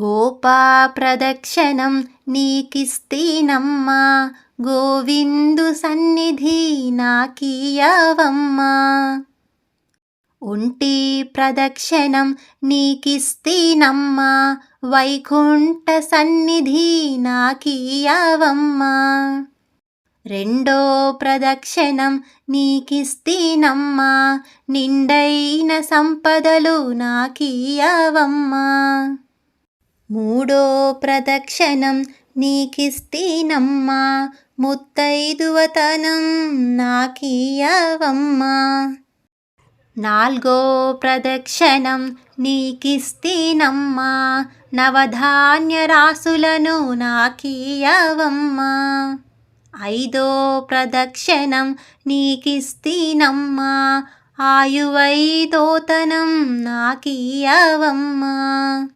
గోపా ప్రదక్షిణం నీకిస్తీనమ్మా. గోవిందు సన్నిధి నాకీయవమ్మా. ఒంటి ప్రదక్షిణం నీకిస్తీనమ్మా. వైకుంఠ సన్నిధి నాకీయవమ్మా. రెండో ప్రదక్షిణం నీకిస్తీనమ్మా. నిండైన సంపదలు నాకీయవమ్మా. మూడో ప్రదక్షిణం నీకిస్తీనమ్మా. ముత్తైదువతనం నాకీయవమ్మా నాల్గో ప్రదక్షిణం నీకిస్తీనమ్మా. నవధాన్య రాసులను నాకీయవమ్మా ఐదో ప్రదక్షిణం నీకిస్తీనమ్మా. ఆయువైదోతనం నాకీయవమ్మా